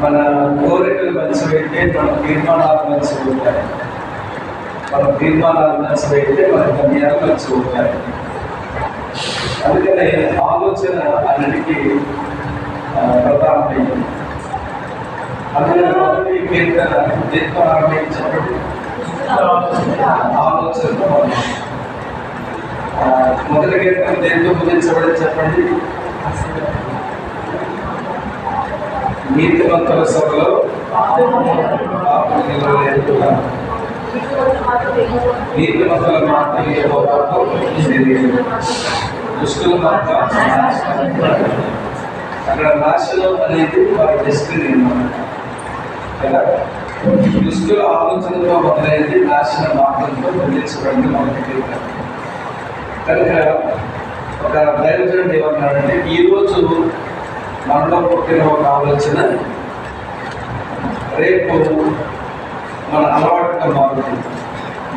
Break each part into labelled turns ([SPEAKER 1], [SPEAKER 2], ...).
[SPEAKER 1] మన కోరికలు మంచివైతే మన తీర్మానాలు మంచివి ఉంటాయి మన తీర్మానాలు మంచివైతే మన గమ్యాలు మంచివి ఉంటాయి అందుకనే ఆలోచన అన్నిటికీ ప్రధానమైంది అందుకని కీర్తన దేంతో ఆరంభించబడి ఆలోచనతో మొదటి కీర్తన దేంతో ముగించబడి చెప్పండి? నీతిమంతుల సభలో నీతిమంతుల నిలవలేదు. నీతివంతుల మాట దుష్టుల మాట అక్కడ నాశనం అనేది వారి డెస్టినీ అన్నమాట. కదా? దుష్టుల ఆలోచనతో మొదలైంది నాశన మార్గంతో వదిలించబడింది మొదటి కనుక ఒక దైవజనుడు ఏమన్నాడంటే ఈరోజు మనలో పుట్టిన ఒక ఆలోచన రేపు మన అలవాటుగా మారుతుంది.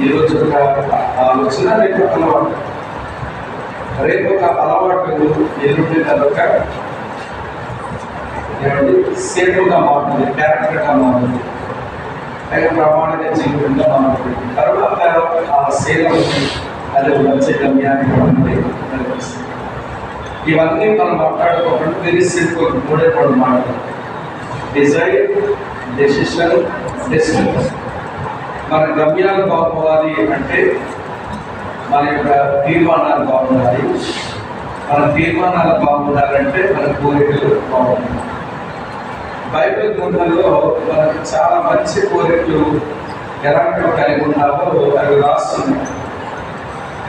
[SPEAKER 1] ఈరోజు ఒక ఆలోచన రేపు ఒక అలవాటు. రేపు ఒక అలవాటు ఎల్లుండి కనుక ఏమండి? సేపుగా మారుతుంది క్యారెక్టర్గా మారుతుంది. లేక ప్రమాణిక జీవితంగా మారుతుంది. తర్వాత ఆ సేవ అది మంచి గమ్యాన్ని కనిపిస్తుంది ఇవన్నీ మనం మాట్లాడుకోకుండా వెరీ సింపుల్ మూడే మూడు మాటలు. డిజైన్ డెసిషన్ డెసిషన్ మన గమ్యాలు బాగుపోవాలి అంటే మన యొక్క తీర్మానాలు బాగుండాలి. మన తీర్మానాలు బాగుండాలంటే మన కోరికలు బాగుండాలి. బైబిల్ గ్రంథంలో మనకు చాలా మంచి కోరికలు ఎలాంటివి కలిగి ఉన్నావో అవి రాస్తున్నాయి.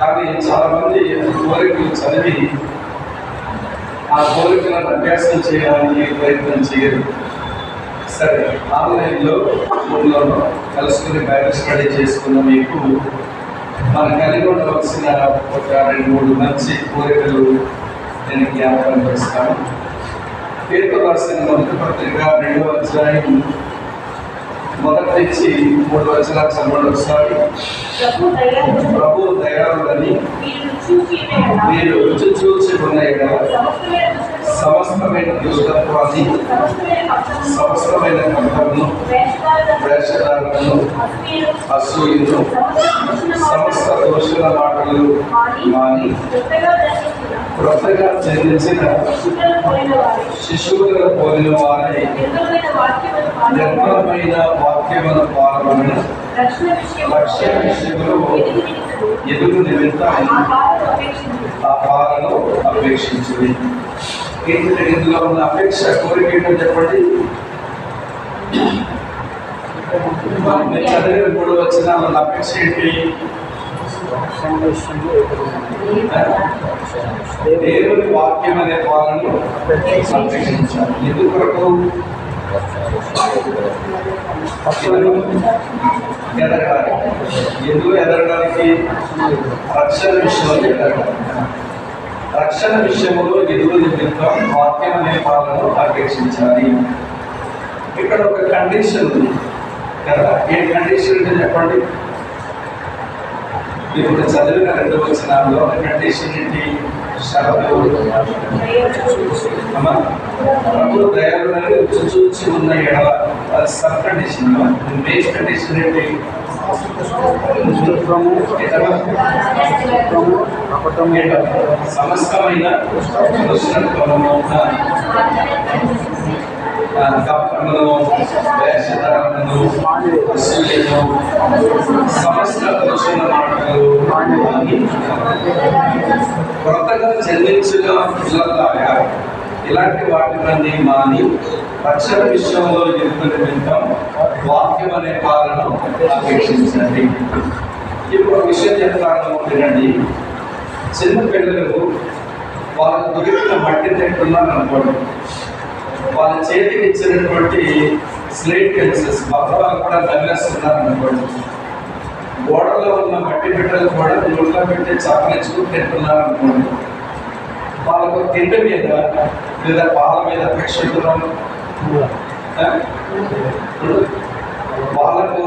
[SPEAKER 1] కానీ చాలామంది కోరికలు చదివి ఆ కోరికలను అభ్యాసం చేయడానికి ప్రయత్నం చేయరు. సరే ఆన్లైన్లో ఫోన్లో కలుసుకుని బైబిల్ స్టడీ చేసుకున్న మీకు మనం కలిగి ఉండవలసిన ఒక రెండు మూడు మంచి కోరికలు నేను జ్ఞాపకం చేస్తాను. పేరు రాసిన మొదటి పత్రిక రెండవ అధ్యాయం మొదటి నుంచి మూడు వచనాలు చదవండి ఒకసారి
[SPEAKER 2] ప్రభు
[SPEAKER 1] దయాళులని
[SPEAKER 2] మీరు
[SPEAKER 1] రుచి చూసి ఉన్నాయి కదా.
[SPEAKER 2] సమస్తమైన
[SPEAKER 1] దుష్టత్వాన్ని
[SPEAKER 2] సమస్తమైన వేషధారులను అసూయను,
[SPEAKER 1] అసూయను సమస్త దోషుల మాటలు మాని
[SPEAKER 2] కొత్తగా దర్శించిన
[SPEAKER 1] శిశువులను పోలిన వారి
[SPEAKER 2] నిర్మలమైన
[SPEAKER 1] వాక్యముల పాల్గొన లక్ష్య విషయంలో ఎదురు నిమిత్తం
[SPEAKER 2] ఆ
[SPEAKER 1] పాలను ఇందులో ఉన్న అపేక్ష కోరిక ఏంటో చెప్పండి? మనం చదివిన వచ్చిన మన అపేక్ష ఏంటి? దేవుని వాక్యం అనే వాళ్ళను సంరక్షించాలి. ఎందుకు కొరకు ఎదగడానికి ఎందుకు ఎదగడానికి రక్షణ విషయంలో ఎదగడానికి రక్షణ విషయంలో ఎదురు నిమిత్తం వాక్యం అనే వాళ్ళను అపేక్షించాలి ఇక్కడ ఒక కండిషన్ ఉంది. కదా? ఏ కండిషన్ అంటే చెప్పండి? ఇప్పుడు చదివిన రెండు వచనాల్లో కండిషన్ ఏంటి? ప్రభు దయాలులని రుచి చూచి ఉన్న అది సబ్ కండిషన్ బేస్ కండిషన్ ఏంటి? సమస్తమైన దుష్టత్వము ఆ, కపటమును వేషధారణను అసూయను సమస్త దోషణ కొత్తగా చెల్లించిన పిల్లలాగా ఇలాంటి వాటిని మాని రక్షణ విషయంలో ఎదుగు నిమిత్తం వాక్యం అనే పాలన అపేక్షించండి ఇప్పుడు ఒక విషయం చెప్తాను వినండి చిన్న పిల్లలు వాళ్ళకు దొరికిన మట్టి తింటున్నారు అనుకోండి వాళ్ళ చేతికి ఇచ్చినటువంటి స్లేట్ పెన్సిల్స్ బద్దలు కూడా తగిలేస్తున్నారు అనుకోండి. గోడలో ఉన్న మట్టి బిడ్డలు కూడా నోట్లో పెట్టి చాకలించుకుని తింటున్నారు అనుకోండి. వాళ్ళకు తిండి మీద లేదా పాల మీద ప్రేక్షకులం వాళ్ళకు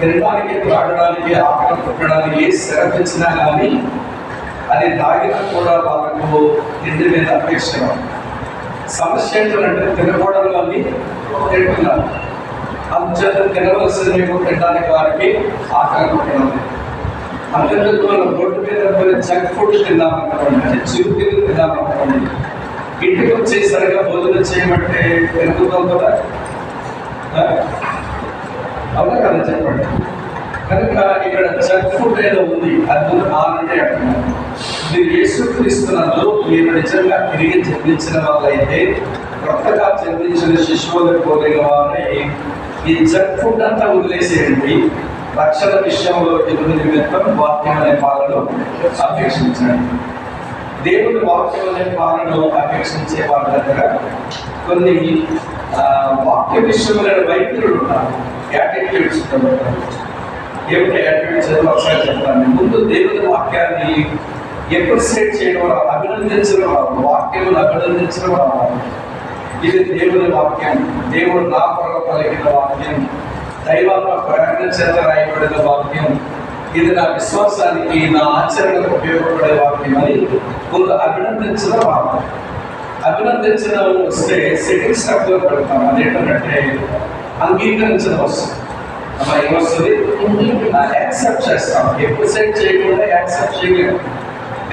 [SPEAKER 1] తినడానికి త్రాగడానికి ఆకలి పుట్టడానికి ఏ శ్రద్ధ ఇచ్చినా కానీ అది తాగినా కూడా వాళ్ళకు తిండి మీద అపేక్ష సమస్య ఏంటంటే తినకూడదు అని తింటున్నారు. అందుచేత తినవలసినవి తినడానికి వారికి ఆకలి ఉంటుంది. అంతేందుకు మనం రోడ్డు మీద పోయి జంక్ ఫుడ్ తిన్నామనుకోండి అంటే చిరుతిని తిందామనుకోండి ఇంటికి వచ్చేసరిగా భోజనం చేయమంటే పెరుగుతాం కదా? అవునా కదా చెప్పండి? కనుక ఇక్కడ జంక్ ఫుడ్ ఏదో ఉంది అది ముందు ఆల్రెడీ అంటున్నారు. మీరు యేసుక్రీస్తునందు మీరు నిజంగా తిరిగి జన్మించిన వాళ్ళైతే కొత్తగా జన్మించిన శిశువులకు పోలిన వారిని ఈ జంక్ ఫుడ్ అంతా వదిలేసేయండి. రక్షణ విషయంలో ఎదురు నిమిత్తం వాక్యం అనే పాలను అపేక్షించండి. దేవుని వాక్యం అనే పాలను అపేక్షించే వాళ్ళ దగ్గర కొన్ని వాక్య విషయములైన వైద్యులు ఉన్నారు యాటిట్యూడ్స్ ఉంటారు ఏమిటి యాటిట్యూడ్స్ ఒకసారి చెప్తాను. ముందు దేవుని వాక్యాన్ని ఎప్రిసియేట్ చేయడం రావాలి అభినందించడం రావాలి వాక్యమును అభినందించడం రావాలి ఇది దేవుని వాక్యం. దేవుడు నా కొరకు పలికిన వాక్యం. దైవాత్మ ప్రకటన చేత రాయబడిన వాక్యం. ఇది నా విశ్వాసానికి నా ఆచరణకు ఉపయోగపడే వాక్యం అని ముందు అభినందించడం రావాలి అభినందించడం వస్తే సెకండ్ స్టెప్లో పెడతాం అదేంటంటే అంగీకరించడం వస్తుంది అమ్మా ఏమొస్తుంది? యాక్సెప్ట్ చేస్తాం. ఎప్రిసైడ్ చేయకుండా యాక్సెప్ట్ చేయలేము.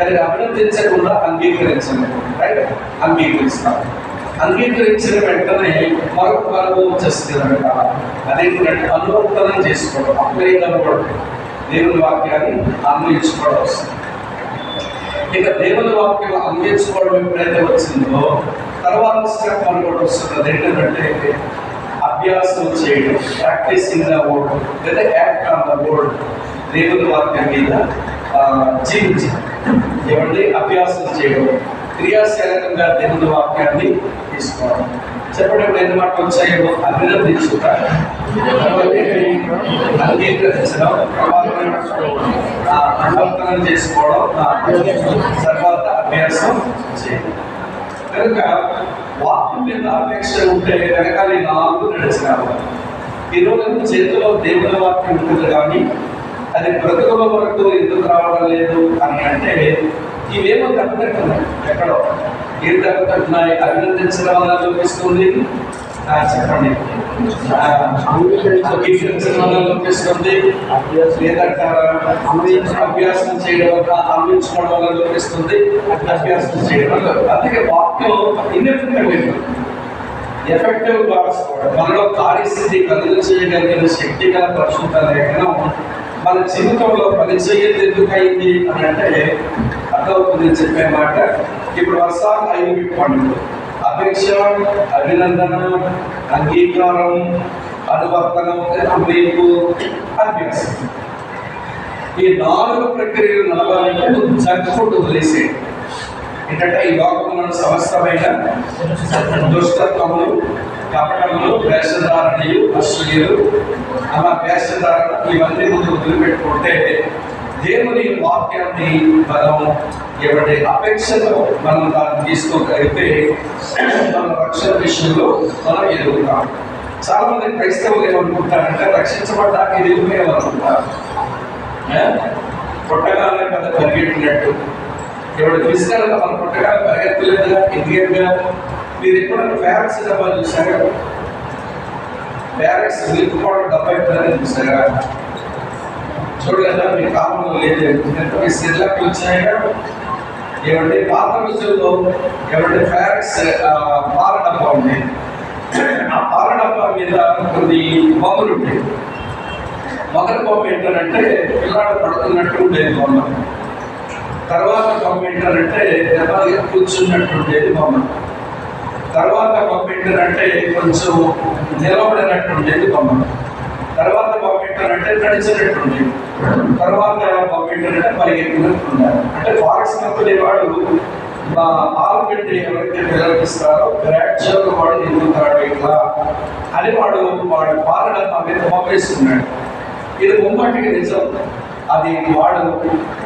[SPEAKER 1] కానీ అభినందించకుండా అంగీకరించండి. రైట్ అంగీకరిస్తాం. అంగీకరించిన వెంటనే మరొక అనుభవం వచ్చేస్తుంది అనమాట అదేంటంటే అనువర్తనం చేసుకోవడం అప్లై అవ్వడం దేవుని వాక్యాన్ని అన్వయించుకోవడం వస్తుంది. ఇక దేవుని వాక్యం అందించుకోవడం ఎప్పుడైతే వచ్చిందో తర్వాత స్టెప్ అనుకోవడం వస్తుంది. అదేంటంటే అభ్యాసం చేయడం ప్రాక్టీసింగ్ ద వర్డ్ లేదా యాక్ట్ ఆన్ ద వర్డ్ దేవుని వాక్యం మీద ఆ, జీవించడం. ఏమంటే అభ్యాసం చేయడం క్రియాశీలకంగా దేవుని వాక్యాన్ని తీసుకోవడం. చెప్పండి ఎన్ని మాటలు వచ్చాయో అభినందించుట అంగీకరించడం అనువర్తనం చేసుకోవడం తర్వాత అభ్యాసం చేయడం. కనుక వాక్యం మీద అపేక్ష ఉంటే వెనకాల నాలుగు నడిచినారు. ఈ రోజు చేతిలో దేవుని వాక్యం ఉంటుంది కానీ అది బ్రతుకుల వరకు ఎందుకు రావడం లేదు అని అంటే ఇవేమో దెబ్బతింటున్నాయి ఎక్కడో ఏం దెబ్బతింటున్నాయి అభినందించడం వల్ల చూపిస్తుంది. చెప్పండి. ఆ, లేదంటారా? అభ్యాసం చేయడం వల్ల అందించుకోవడం వల్ల చూపిస్తుంది. అభ్యాసం చేయడం వల్ల. అందుకే వాక్యం ఇన్ఎఫెక్టివ్ ఎఫెక్టివ్ వాడుకోవడం మనలో కార్యస్థితి కలుగు చేయగలిగిన శక్తిగా పరిశుద్ధ లేఖనం మన జీవితంలో పని చేయదు ఎందుకయింది అని అంటే అర్థమవుతుంది చెప్పే మాట. ఇప్పుడు వర్షాలు ఐదు పెట్టుకోండి అపేక్ష అభినందన అంగీకారం అనువర్తనం మీకు అభ్యాసం. ఈ నాలుగు ప్రక్రియలు నడవాలంటే నువ్వు జంక్ ఫుడ్ వదిలేసేయండి ఏంటంటే ఈ లోకంలో సమస్తమైన దుష్టత్వములు కపటములు వేషధారణలు అసూయలు అలా వేషధారణ ఇవన్నీ ముందు వదిలిపెట్టుకుంటే దేవుని వాక్యాన్ని మనం ఎవరి అపేక్షతో మనం దాన్ని తీసుకోగలిగితే మన రక్షణ విషయంలో మనం ఎదుగుతాం. చాలా మంది క్రైస్తవులు ఏమనుకుంటారంటే రక్షించబడ్డాక ఎదుగుతామనుకుంటారు పుట్టగానే కదా పరిగెట్టినట్టు. ఎవడు తీసుకెళ్ళక మన పుట్టగా పరిగెత్తలేదుగా ఎదిగేదిగా మీరు ఎప్పుడైనా ప్యారెంట్స్ డబ్బా చూసారా ప్యారెంట్స్ మిల్క్ పౌడర్ డబ్బా ఎప్పుడైనా చూసారా చూడగలరా మీ కాలంలో లేదు. ఎందుకంటే మీ సిర్లకు వచ్చాయిగా ఏమంటే పాత రోజుల్లో ఏమంటే ప్యారెంట్స్ పాల డబ్బా ఉంది ఆ పాల డబ్బా మీద కొన్ని బొమ్మలు ఉంటాయి మొదటి బొమ్మ ఏంటంటే పిల్లాడు పడుతున్నట్టు ఉండేది బొమ్మ. తర్వాత బొమ్మ అంటే నెమ్మదిగా కూర్చున్నట్టుండేది బొమ్మ తర్వాత బొమ్మ కొంచెం నిలబడినట్టుండేది బొమ్మ తర్వాత బొమ్మ ఏంటంటే తర్వాత బొమ్మ అంటే పరిగెత్తినట్టు ఉండాలి అంటే ఫారెస్ట్ కంపెనీ వాడు మా పాలు పెట్టి ఎవరైతే పిల్లలకి గ్రాడ్యువల్ వాడు ఎదుగుతాడు ఇట్లా? అని వాడు వాడు పాలన మీద పంపేస్తున్నాడు ఇది ముమ్మటికి నిజం. అది వాడు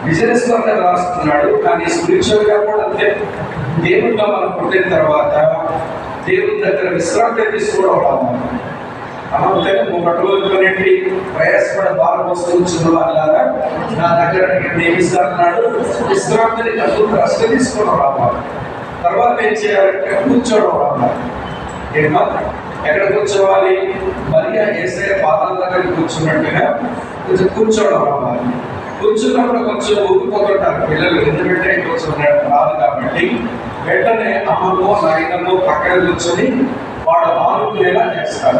[SPEAKER 1] బిజినెస్ వర్గా రాస్తున్నాడు కానీ స్పిరిచువల్గా కూడా అంతే దేవుడిగా మనం పుట్టిన తర్వాత దేవుని దగ్గర విశ్రాంతి తీసుకోవడం రావాలి. అనంతే ప్రయాసపడ భారం వస్తున్న వాళ్ళారా నా దగ్గర నియమిస్తున్నాడు విశ్రాంతిని కలుగు రెస్ట్ తీసుకోవడం రావాలి. తర్వాత ఏం చేయాలంటే కూర్చోవడం అన్నారు ఏంటో ఎక్కడ కూర్చోవాలి? మరియా ఏసే పాదాల దగ్గర కూర్చున్నట్టుగా కొంచెం కూర్చోవడం అవ్వాలి కూర్చున్నప్పుడు కొంచెం ఊగిపోతుంటారు పిల్లలు. ఎందుకంటే కొంచెం రాదు కాబట్టి వెంటనే అమ్మమ్మో నాయనమ్మో పక్కన కూర్చొని వాడు ఆనుకునేలా చేస్తారు.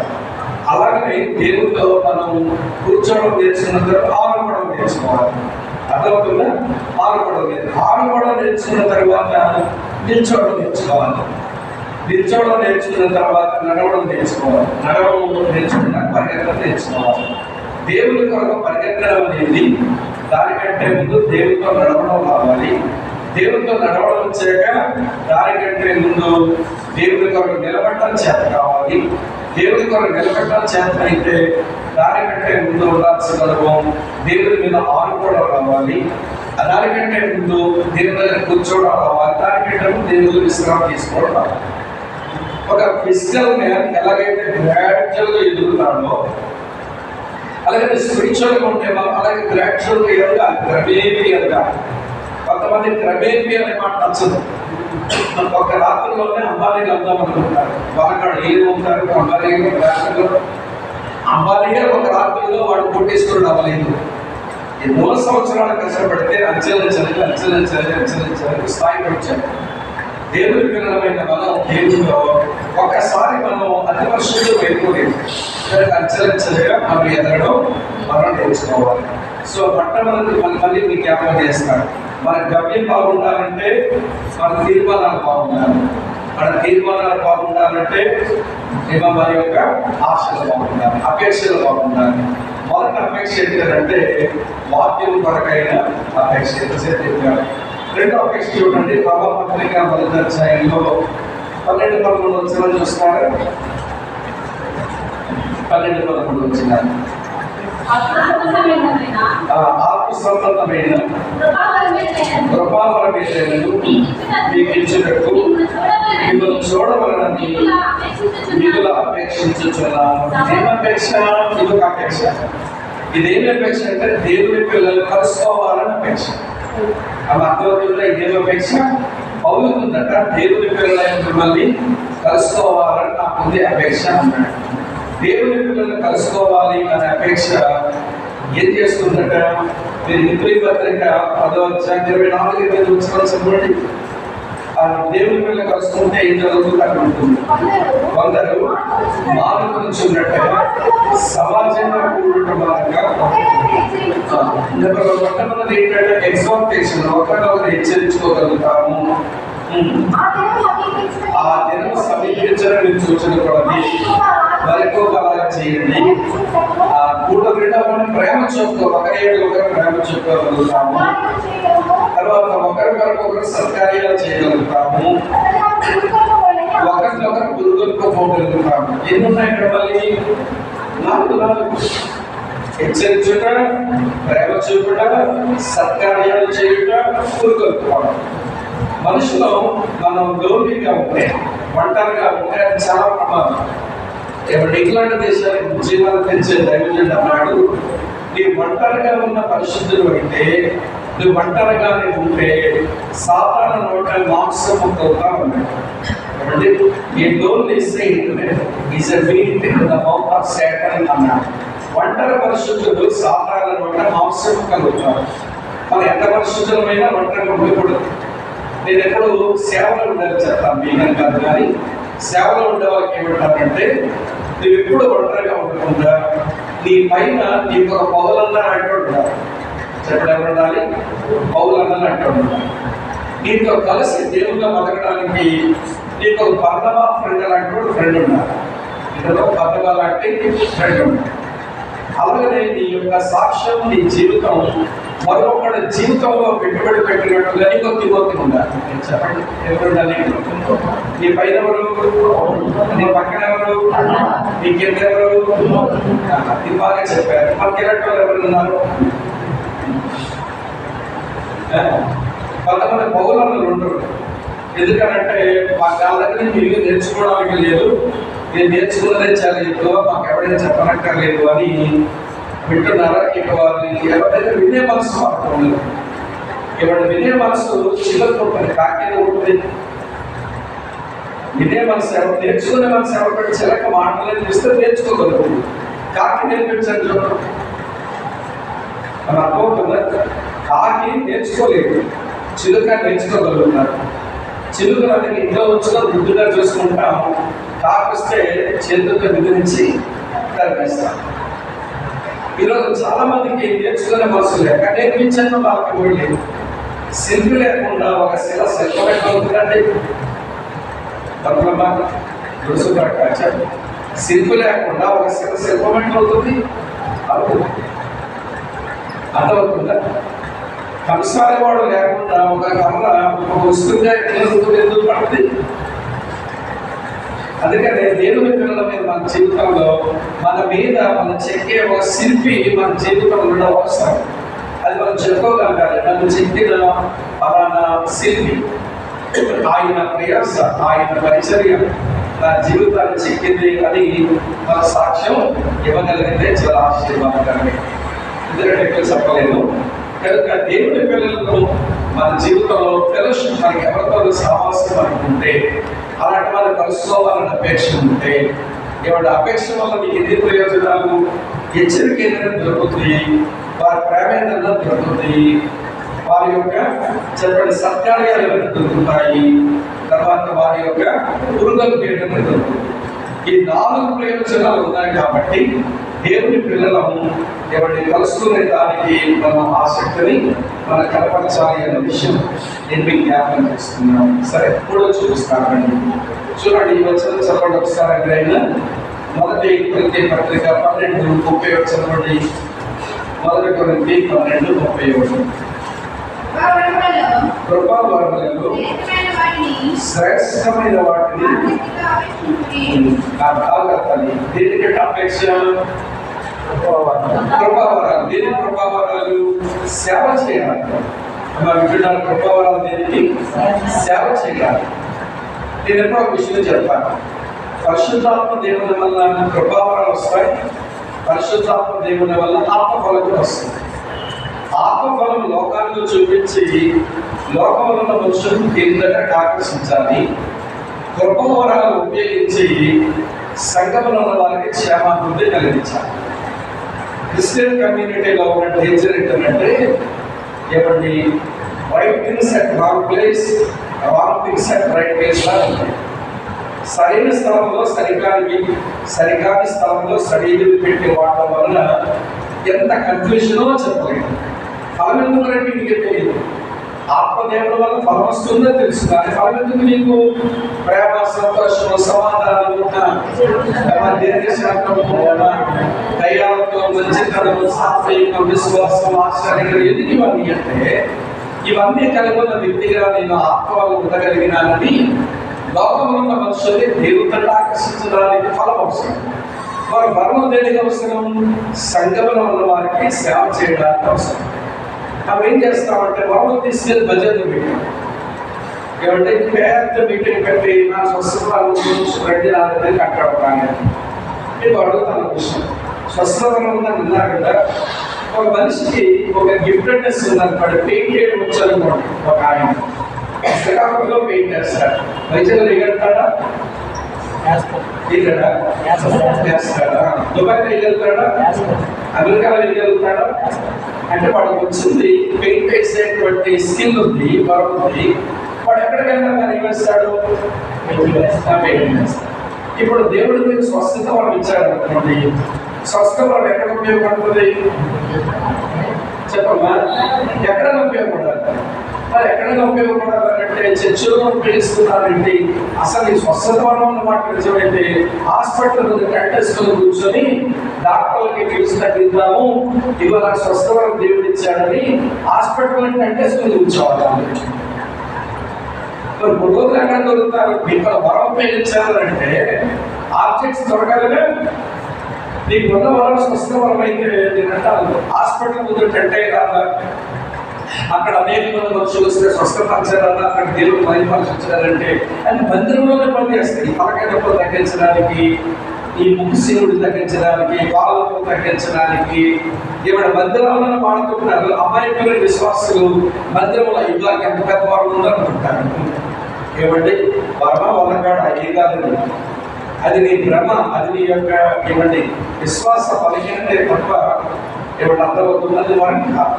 [SPEAKER 1] అలాగనే దేవుడితో మనం కూర్చోవడం నేర్చుకున్న తర్వాత ఆనుకోవడం నేర్చుకోవాలి. అర్థమవుతుందా? ఆనుకోవడం నేర్చు ఆనుకోవడం నేర్చుకున్న తర్వాత నిల్చోవడం నేర్చుకోవాలి. నిల్చోవడం నేర్చుకున్న తర్వాత నడవడం నేర్చుకోవాలి. నడవడం నేర్చుకున్న పరిగెత్తడం నేర్చుకోవాలి. దేవుని కొరకు పరిగెత్తడం అనేది దానికంటే ముందు దేవునితో నడవడం కావాలి. దేవునితో నడవడం వచ్చాక దానికంటే ముందు దేవుని కొరకు నిలబడటం చేత కావాలి. దేవుని కొరకు నిలబడటం చేత అయితే దానికంటే ముందు ఉండాల్సిన అనుభవం దేవుని మీద ఆనుకోవడం కావాలి. దానికంటే ముందు దేవుని దగ్గర కూర్చోవడం కావాలి. దానికంటే ముందు దేవుని విశ్రాంతి తీసుకోవడం కావాలి. ఒక ఫిజికల్ మ్యాన్ ఎలాగైతే గ్రాడ్యువల్ ఎదుగుతాడో అలాగే స్పిరిచువల్గా ఉంటే అలాగే గ్రాడ్యువల్గా ఎదగాలి క్రమేపీ కొంతమంది క్రమేపీ అనే మాట నచ్చదు. ఒక రాత్రిలోనే అంబానీలు అందాం అనుకుంటారు. వాళ్ళకాడు ఏది ఉంటారు? అంబానీ రాత్రిలో. అంబానీ ఒక రాత్రిలో వాడు కొట్టేసుకుని అవ్వలేదు. ఎన్నో సంవత్సరాలు కష్టపడితే అంచెలంచెలకి అంచెలంచెలకి అంచెలంచెలకి స్థాయికి వచ్చారు దేవుని పిల్లలమైన మనం దేవుడిలో ఒక్కసారి మనం అతి పరిశుద్ధి వెళ్ళిపోలేదు అంచెలంచెలుగా మనం ఎదగడం మనం నేర్చుకోవాలి. సో మొట్టమొదటి మళ్ళీ మళ్ళీ మీకు జ్ఞాపకం చేస్తాడు మన గమ్యం బాగుండాలంటే మన తీర్మానాలు బాగుండాలి. మన తీర్మానాలు బాగుండాలంటే ఏమో మన యొక్క ఆశలు బాగుండాలి అపేక్షలు బాగుండాలి. మొదటి అపేక్ష ఏంటంటే వాక్యం కొరకైన అపేక్ష. ఎంతసేపు చెప్పారు? రెండో అపేక్ష చూడండి. ప్రభా పత్రిక మొదటి అధ్యాయంలో పన్నెండు పదకొండు వచ్చిన చూస్తున్నారు పన్నెండు పదమూడు వచ్చిన
[SPEAKER 2] అత్యున్నతమైనదైన
[SPEAKER 1] ఆత్మ సంబంధమైన
[SPEAKER 2] కృపావరమైనదైన
[SPEAKER 1] కృపాపరమేశ్వరుడు మీకు ఇచ్చినట్టు మిమ్మల్ని చూడవలనని మిగుల అపేక్షించుచున్నాను ఏం అపేక్ష? ఇదొక అపేక్ష. ఇదేమి అపేక్ష అంటే దేవుని పిల్లలు కలుసుకోవాలని అపేక్ష. అవి అర్థమవుతుందా? ఇదేం అపేక్ష? అవుతుందట దేవుని పిల్లలైన మిమ్మల్ని కలుసుకోవాలని నాకు ఉంది అపేక్ష అన్నాడు. దేవుని పిల్లల్ని కలుసుకోవాలి అనే అపేక్ష ఏం చేస్తుందట? మీరు హిందూ పత్రిక పదో అధ్యాయం ఇరవై నాలుగు ఇరవై ఐదు వచ్చిన చదవండి దేవుని పిల్లలు కలుసుకుంటే ఏం జరుగుతుంది అక్కడ ఉంటుంది. కొందరు మాలు గురించి ఉన్నట్టుగా సమాజంగా కూడటం వలన మొట్టమొదటి ఏంటంటే ఎక్స్పెక్టేషన్ ఒకరినొకరు హెచ్చరించుకోగలుగుతాము. ఆ దినం సమీపించడం సూచన కొలది మరికో అలాగా చేయండి. ఆ కూడ మనం ప్రేమ చూపుతూ ఒకరి ఏడు ఒకరు ప్రేమ చూపగలుగుతాము తర్వాత ఒకరి వరకు ఒకరు సత్కార్యాలు చేయగలుగుతాము. ఒకరినొకరు పురుగొలుపుకోగలుగుతాము ఎన్ని ఉన్నాయి ఇక్కడ మళ్ళీ? నాలుగు నాలుగు. హెచ్చరించుట ప్రేమ చూపుట సత్కార్యాలు చేయుట పురుగొలుపుకోవడం మనుషులు మనం గౌరవంగా ఉంటే ఒంటరిగా ఉంటే అది చాలా ప్రమాదం. ఇప్పుడు ఇంగ్లాండ్ దేశానికి జీవాలు పెంచే దైవజన్ అన్నాడు నీ ఒంటరిగా ఉన్న పరిశుద్ధులు అయితే నువ్వు ఒంటరిగానే ఉంటే సాధారణ నోట మాంసం అవుతా ఉన్నాడు. ఈ don't listen is a meat in the mouth of Satan అన్నాడు. ఒంటరి పరిశుద్ధులు సాధారణ నోట మాంసం కలుగుతారు మనం ఎంత పరిశుద్ధులమైనా ఒంటరిగా ఉండకూడదు నేను ఎప్పుడు సేవలో ఉండాలి చెప్తాను మీకని కాదు కానీ సేవలో ఉండే వాళ్ళకి ఏమంటారంటే నువ్వు ఎప్పుడు ఒంటరిగా ఉండకుండా నీ పైన నీకు ఒక పౌలన్నా అంటూ చెప్పడం ఎవరు ఉండాలి? పౌలన్నా అంటూ ఉండాలి. నీతో కలిసి దేవుళ్ళ బతకడానికి నీకు ఒక పర్ణవా ఫ్రెండ్ లాంటి ఫ్రెండ్ ఉన్నారు ఇందులో పర్ణవా లాంటి ఫ్రెండ్ ఉన్నారు అలాగనే నీ యొక్క సాక్ష్యం నీ జీవితం మరొకడు జీవితంలో పెట్టుబడి పెట్టినట్టుగా నీకు తిమోతి ఉండాలి నేను చెప్పండి ఎవరు ఉండాలి నీ పైన ఎవరు? నీ పక్కన ఎవరు? నీ కింద ఎవరు? అది బాగా చెప్పారు. మన కిరట్లో ఎవరు ఉన్నారు? కొంతమంది పౌరులు ఉండరు ఎందుకనంటే మా వాళ్ళ దగ్గర నుంచి ఇల్లు నేర్చుకోవడానికి లేదు. నేను నేర్చుకున్నదే చాలా ఎక్కువ. మాకు ఎవరైనా చెప్పనక్కర్లేదు అని వింటున్నారా ఇక వాళ్ళకి ఎవరైనా వినే మనసు మాత్రం లేదు ఇవాళ వినే మనసు చివరికి ఉంటుంది కాకేది ఉంటుంది. వినే మనసు ఎవరు నేర్చుకునే మనసు సేవ చిలక మాటలు చూస్తే నేర్చుకోగలరు కాకి నేర్పించండి మన అర్థమవుతుందా? కాకి నేర్చుకోలేదు. చిలుక నేర్చుకోగలుగుతారు. చిలుకలు అది ఇంట్లో వచ్చిన వృద్ధిగా చూసుకుంటాం కాకొస్తే చేతులతో విధించి కనిపిస్తాం ఈరోజు చాలా మందికి నేర్చుకునే మనసు లేక నేర్పించాను వాళ్ళకి వెళ్ళి లేదు. శిల్పి లేకుండా ఒక శిల శిల్పం ఎట్లా తప్పమ్మా రుసు చెప్పండి శిల్పి లేకుండా ఒక శిల శిల్పం అవుతుంది అర్థమవుతుందా? కంసాలవాడు లేకుండా ఒక కర్ర ఒక వస్తువుగా ఎందుకు ఎందుకు పడుతుంది? అందుకనే దేవుని పిల్లల మీద మన జీవితంలో మన మీద మన చెక్కే ఒక శిల్పి మన జీవితంలో ఉండడం అవసరం. అది మనం చెప్పుకోగలగాలి నన్ను చెక్కిన పలానా శిల్పి ఆయన ప్రయాస ఆయన పరిచర్య నా జీవితాన్ని చెక్కింది అని మన సాక్ష్యం ఇవ్వగలిగితే చాలా ఆశీర్వాదకరమే. ఎందుకంటే ఇక్కడ చెప్పలేదు కనుక దేవుని పిల్లలను మన జీవితంలో ఫెలోషిప్ మనకి ఎవరితో సావాసం అనుకుంటే ఉంటే అలాంటి వాళ్ళు కలుసుకోవాలని అపేక్ష ఉంటే ఇవాళ అపేక్ష వల్ల మీకు ఎన్ని ప్రయోజనాలు? హెచ్చరిక ఏదైనా దొరుకుతుంది వారి ప్రేమ ఏదైనా దొరుకుతుంది వారి యొక్క చెప్పండి సత్కార్యాలు ఏమైనా దొరుకుతాయి తర్వాత వారి యొక్క పురుగలు ఏమైనా దొరుకుతుంది ఈ నాలుగు ప్రయోజనాలు ఉన్నాయి కాబట్టి దేవుని పిల్లలను ఎవరిని కలుసుకునే దానికి మనం ఆసక్తిని మన కనపరచాలి అనే విషయం నేను మీకు జ్ఞాపకం చేస్తున్నాను. సరే ఎప్పుడో చూపిస్తానండి. చూడండి ఈ వచ్చిన చెప్పండి ఒకసారి ఎక్కడైనా మొదటి కొరింథీ పత్రిక పన్నెండు ముప్పై చదవండి. మొదటి కొరింథీ పన్నెండు ముప్పై ఒకటి
[SPEAKER 2] కృపావరములలో శ్రేష్టమైన వాటిని
[SPEAKER 1] దేనికి అపేక్ష? కృపావరాలు దేని కృపావరాలు సేవ చేయాలి మా వింటున్నారు కృపావరాలు దేనికి సేవ చేయాలి నేను ఎప్పుడో ఒక విషయం చెప్పాను పరిశుద్ధాత్మ దేవుని వల్ల కృపావరాలు వస్తాయి పరిశుద్ధాత్మ దేవుని వల్ల ఆత్మఫలం వస్తుంది ఆత్మఫలం లోకానికి చూపించి లోకంలో ఉన్న మనుషులను దేని దగ్గర ఆకర్షించాలి కృపవరాలు ఉపయోగించి సంఘంలో ఉన్న వారికి క్షేమాభివృద్ధి కలిగించాలి. క్రిస్టియన్ కమ్యూనిటీలో ఉన్న డేంజర్ ఏంటంటే ఏమండి right things at wrong place wrong things at right place లా ఉంటాయి సరైన స్థలంలో సరికాని సరికాని స్థలంలో సడీలు పెట్టి వాడటం వలన ఎంత కన్ఫ్యూషనో చెప్పలేదు ఫలం ఎందుకంటే మీకు తెలియదు. ఆత్మదేవుల వల్ల ఫలం వస్తుందో తెలుసు. దాని ఫలం ఎందుకు నీకు ప్రేమ సంతోషం సమాధానం దీర్ఘశాంతము దయాలతో మంచితనం సాత్వికం విశ్వాసం ఆశ్చర్యం ఎందుకు ఇవన్నీ అంటే ఇవన్నీ కలిగి ఉన్న వ్యక్తిగా నేను ఆత్మ ఉండగలిగినానని లోకంలో ఉన్న మనుషుల్ని దేవుతను ఆకర్షించడానికి ఫలం అవసరం. వారు వరం దేనికి అవసరం సంఘంలో ఉన్న వారికి సేవ చేయడానికి అవసరం. మనం ఏం చేస్తామంటే మరణం తీసుకెళ్ళి భజన మీటింగ్ ఏమంటే పెద్ద మీటింగ్ పెట్టి నా స్వస్థతలు రెడ్డి నా దగ్గరికి అక్కడ కానీ నేను అడుగుతాను విషయం. స్వస్థతలు ఉందని విన్నారు కదా ఒక మనిషికి ఒక గిఫ్టెడ్నెస్ ఉందనుకోండి పెయింట్ చేయడం వచ్చు అనుకోండి ఒక ఆయన. శ్రీకాకుళంలో పెయింట్ వేస్తాడు వైద్యులు ఎగలుగుతాడా దిగడా వేస్తాడా దుబాయ్లో ఎగలుగుతాడా అమెరికాలో ఎగలుగుతాడా అంటే వాడికి వచ్చింది పెయింట్ వేసేటువంటి స్కిల్ ఉంది వరం ఉంది. వాడు ఎక్కడికైనా కానీ ఏం వేస్తాడు ఇప్పుడు దేవుడు మీకు స్వస్థత వాళ్ళు ఇచ్చాడు అనుకోండి. స్వస్థత వాళ్ళు ఎక్కడ ఉపయోగపడుతుంది? చెప్పమ్మా. ఎక్కడ ఉపయోగపడాలి. మరి ఎక్కడైనా ఉపయోగపడాలంటే చర్చిలో ఉపయోగిస్తున్నారంటే అసలు ఈ స్వస్థత వరం ఉన్న మాట నిజమైతే హాస్పిటల్ ముందు కూర్చొని డాక్టర్లకి ఫీజు తగ్గిద్దాము ఇవాళ స్వస్థ వరం దేవుడు ఇచ్చాడని హాస్పిటల్ అంటే కూర్చోవాలి మరి రోజులు ఎక్కడ దొరుకుతారు. మీకు వరం ఉపయోగించాలంటే ఆబ్జెక్ట్స్ దొరకాలనే నీకు ఉన్న వరం స్వస్థ వరం అయితే నేనంటే హాస్పిటల్ ముందు కంటే కాదా అక్కడ అనేక మంది మనుషులు వస్తే స్వస్థపరచారన్నా అక్కడ దేవుడు మహిమపరచారంటే అది మందిరంలోనే పనిచేస్తాయి తలకాయ తగ్గించడానికి ఈ ముక్కుసీనుడు తగ్గించడానికి కాళ్ళను తగ్గించడానికి ఏమైనా మందిరాలను వాడుకుంటున్నారు? అమాయకులైన విశ్వాసులు మందిరంలో ఇవాళ ఎంత పెద్ద వాడు ఉందనుకుంటారు ఏమండి? వరమ వల్లకాడ ఏ కాదు అది నీ భ్రమ అది నీ యొక్క ఏమండి విశ్వాస బలహీనతే తప్ప ఏమంటే అర్థమవుతున్నది వరం కాదు.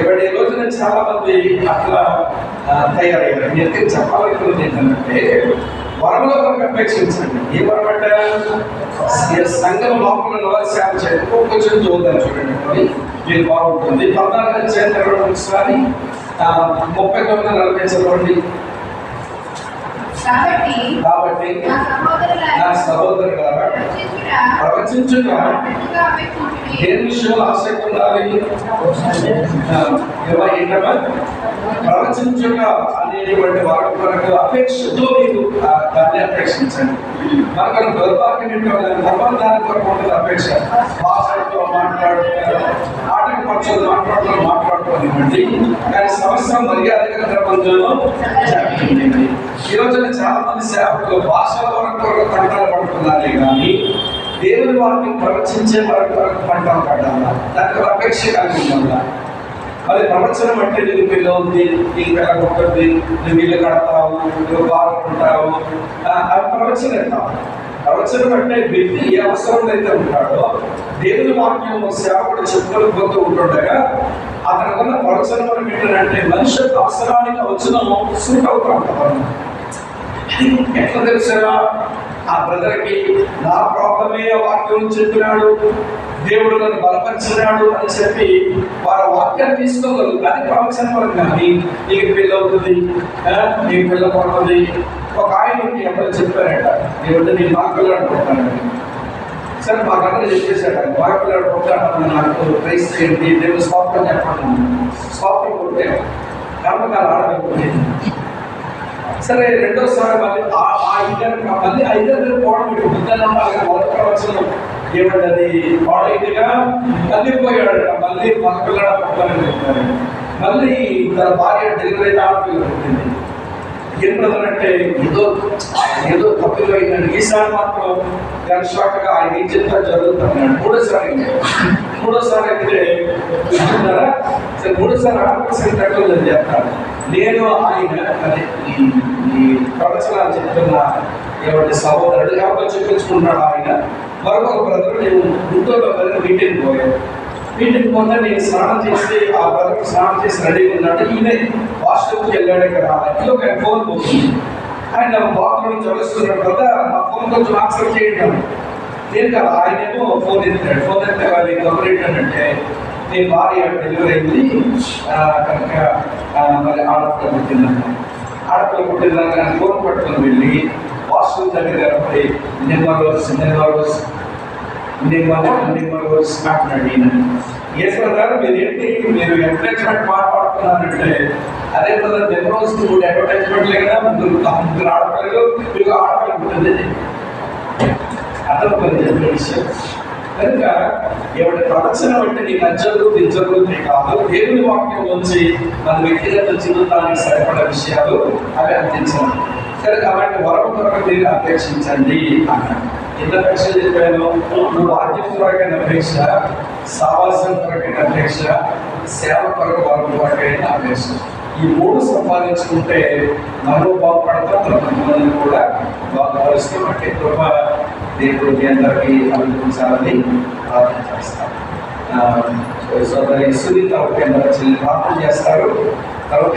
[SPEAKER 1] ఇవాడు ఈ రోజున చాలా మంది అట్లా తయారయ్యారు. ఎందుకు చెప్పాలనుకున్నది ఏంటంటే వరంలో కొరకు అపేక్షించండి. ఏ వరం అంటే? సంఘం లోపల నివాస సేవ చేయండి. కొంచెం చూద్దాం చూడండి. మరి మీరు బాగుంటుంది. పద్నాలుగు చేత ఒకసారి ముప్పై తొమ్మిది నలభై చదవండి.
[SPEAKER 2] కాబట్టి
[SPEAKER 1] కాబట్టి
[SPEAKER 2] నా సహోదరులారా, ప్రవచించుట.
[SPEAKER 1] దేని విషయంలో ఆసక్తి ఉండాలి ఏంటమ్మా? ప్రవచించుట అనేటువంటి వారి కొరకు అపేక్షతో మీరు దాన్ని అపేక్షించండి. మనకు దౌర్భాగ్యం ఏంటంటే ధర్మదాని కొరకు ఉంటుంది అపేక్ష. భాషలతో మాట్లాడుతున్నారు. పక్షులు మాట్లాడుతూ మాట్లాడుకోనివ్వండి కానీ సమస్య మర్యాదగా ప్రపంచంలో జరుగుతుంది ఈ రోజున చాలా మంది సేవకులు భాషల వరకు కొరకు పడుతున్నారే కానీ దేవుని వారిని ప్రవచించే వరకు వరకు పంటలు పడాలా దానికి ఒక అపేక్ష కలిగి ఉండాలా మరి ప్రవచనం అంటే నీకు పిల్ల ఉంది నీకు పిల్ల ఉంటుంది నువ్వు ఇల్లు కడతావు నువ్వు బాగుంటావు అవి ప్రవచనం ఎత్తావు అవసరం అంటే వ్యక్తి ఏ అవసరం అయితే ఉంటాడో దేవుని వాక్యం సేవకుడు చెప్పుకొని పోతూ ఉంటుండగా అతనికున్న ప్రవచనం అని ఏంటంటే మనిషి యొక్క అవసరానికి వచ్చిన సూట్ అవుతూ ఉంటాం ఎట్లా తెలుసా? ఆ బ్రదర్కి నా ప్రాబ్లమే వాక్యం చెప్పినాడు దేవుడు నన్ను బలపరిచినాడు అని చెప్పి వారి వాక్యాన్ని తీసుకోగలరు. కానీ ప్రవచనం కానీ నీకు పెళ్ళి అవుతుంది నీకు పిల్ల పడుతుంది ఒక ఆయనకి ఎవరు చెప్పారట దేవుడు నేను మా పిల్లడు పుట్టాను సరే మా కన్నా చెప్పేశాడు మాట్లాడుకుంటాను నాకు ప్రైస్ చేయండి నేను స్వాప్తం చెప్పాను. స్వాప్తం కొట్టాడు కర్మకాలు ఆడబెట్టుకుంటే సరే రెండోసారి మళ్ళీ ఆ ఇద్దరు మళ్ళీ ఆ ఇద్దరు పోవడం మీకు బుద్ధన మొదటి ప్రవచనం ఏమంటది పాడైనగా మళ్ళీ పోయాడు మళ్ళీ మన పిల్లడ పుట్టాలని చెప్పారు. మళ్ళీ తన భార్య డెలివరీ అయితే ఆడపిల్ల పుట్టింది. ఏం బ్రదర్ అంటే ఏదో ఏదో తప్పులు అయిందండి ఈసారి మాత్రం గన్ షాట్గా ఆయన ఏం చెప్తా జరుగుతున్నాడు మూడోసారి మూడోసారి అయితే చూస్తున్నారా సరే మూడోసారి ఆడపిల్ల సెంటర్లో నేను చెప్తాను. నేను ఆయన ఈ ప్రవచనాలు చెప్తున్న ఎవరి సహోదరుడు కాబట్టి చెప్పించుకుంటున్నాడు ఆయన? మరొక బ్రదర్ నేను గుంటూరులో వెళ్ళి మీటింగ్ పోయాను. మీటింగ్ పోతే నేను స్నానం చేసి ఆ బ్రదర్ స్నానం చేసి రెడీగా ఉన్నాడు ఈయన వాష్రూమ్కి వెళ్ళాడు ఇక్కడ. రాలేదు ఒక ఫోన్ పోతుంది ఆయన బాత్రూమ్ నుంచి వస్తున్న బ్రదర్ నా ఫోన్ కొంచెం ఆన్సర్ చేయండి నేను కదా ఆయనేమో ఫోన్ ఎత్తాడు ఫోన్ ఎత్తే వాళ్ళు కబుర్ ఏంటంటే నేను భార్య డెలివరీ అయింది. కనుక మరి ఆడపిల్ల పుట్టిందన్న ఆడపిల్ల పుట్టిందాక ఫోన్ పట్టుకొని వెళ్ళి వాష్రూమ్ దగ్గర పోయి నెంబర్ రోజు నెంబర్ రోజు నిమ్మలు ఏ మీరు ఏంటి మీరు అడ్వర్టైజ్మెంట్ మాట్లాడుతున్నారంటే అదే బ్రదర్ నెంబరోస్ మూడు అడ్వర్టైజ్మెంట్ లేదా ముగ్గురు ముగ్గురు ఆడపిల్లలు మీకు ఆడపిల్ల ఉంటుంది. అతను విషయం? కనుక ఎవరి ప్రవచనం బట్టి నచ్చదు నిజదు కాదు దేవుని వాక్యం నుంచి మన వ్యక్తిగత జీవితానికి సరిపడే విషయాలు అవి అందించాలి సరే కాబట్టి వరం కొరకు మీరు అపేక్షించండి అన్నాడు. ఎంత అపేక్ష చెప్పాను? నువ్వు ఆద్యం కొరకైన అపేక్ష సావాసం కొరకైన అపేక్ష సేవ కొరకు వరం కొరకైన అపేక్ష. ఈ మూడు సంపాదించుకుంటే మనలో బాగుపడతాం తన కూడా బాగుపరుస్తాం. అంటే కృప దేవుడు మీ అందరికీ అనుభవించాలని ప్రార్థన చేస్తాం. ఆ, సోదరి సునీత ఒక చెల్లి ప్రార్థన చేస్తారు. తర్వాత